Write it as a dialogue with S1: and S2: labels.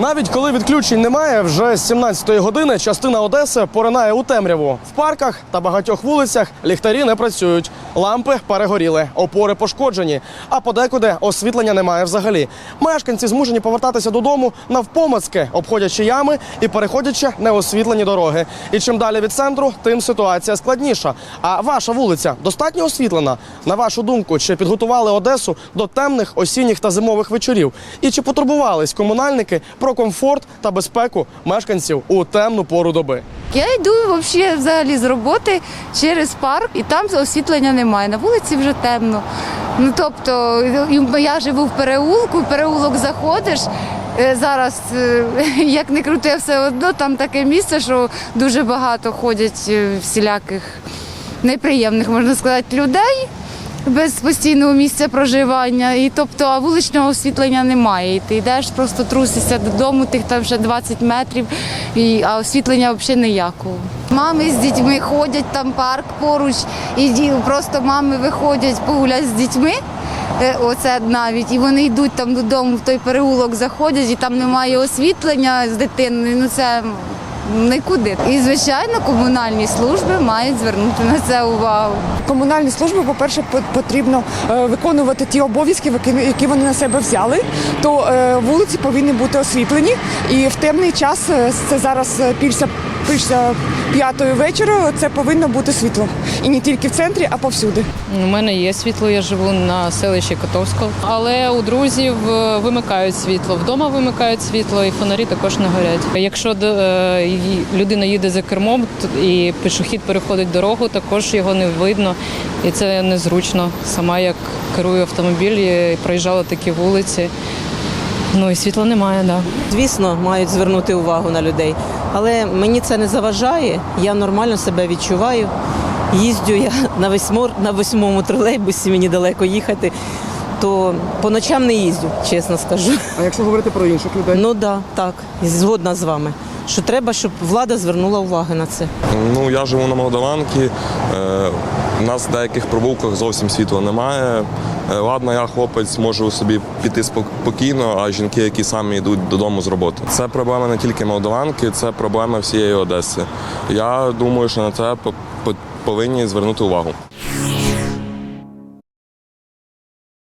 S1: Навіть коли відключень немає, вже з 17-ї години частина Одеси поринає у темряву. В парках та багатьох вулицях ліхтарі не працюють, лампи перегоріли, опори пошкоджені, а подекуди освітлення немає взагалі. Мешканці змушені повертатися додому навпомацки, обходячи ями і переходячи неосвітлені дороги. І чим далі від центру, тим ситуація складніша. А ваша вулиця достатньо освітлена? На вашу думку, чи підготували Одесу до темних осінніх та зимових вечорів? І чи потурбувались комунальники про комфорт та безпеку мешканців у темну пору доби?
S2: Я йду взагалі взагалі з роботи через парк, і там освітлення немає. На вулиці вже темно. Ну тобто, я живу в переулку, в переулок заходиш. е, Зараз, е, як не крути, все одно там таке місце, що дуже багато ходять е, всіляких неприємних, можна сказати, людей без постійного місця проживання. І тобто, вуличного освітлення немає. І ти йдеш, просто трусишся додому, тих там ще 20 метрів, і, а освітлення взагалі ніякого. Мами з дітьми ходять, там парк поруч, і просто мами виходять погуляти з дітьми. Е, Оце навіть, і вони йдуть там додому, в той переулок заходять, і там немає освітлення з дитиною. Ну це нікуди. І звичайно, комунальні служби мають звернути на це увагу.
S3: Комунальні служби, по-перше, по- потрібно е, виконувати ті обов'язки, які- вони на себе взяли. То е, вулиці повинні бути освітлені. І в темний час е, це зараз після, після п'ятої вечора. Це повинно бути світло. І не тільки в центрі, а повсюди.
S4: У мене є світло, я живу на селищі Котовського, але у друзів вимикають світло. Вдома вимикають світло, і фонарі також не горять. Якщо людина їде за кермом і пішохід переходить дорогу, також його не видно, і це незручно. Сама як керую автомобіль, і проїжджала такі вулиці. Ну і світла немає, так. Да.
S5: Звісно, мають звернути увагу на людей. Але мені це не заважає. Я нормально себе відчуваю. Їздю я на восьмор, на восьмому тролейбусі, мені далеко їхати. То по ночам не їздю, чесно скажу.
S1: А якщо говорити про інших людей?
S5: Ну да, так, згодна з вами. Що треба, щоб влада звернула увагу на це.
S6: Ну, я живу на Молдаванці. Е, у нас в деяких провулках зовсім світла немає. Е, ладно, я хлопець можу собі піти спокійно, а жінки, які самі йдуть додому з роботи. Це проблема не тільки Молдаванки, це проблема всієї Одеси. Я думаю, що на це по- по- повинні звернути увагу.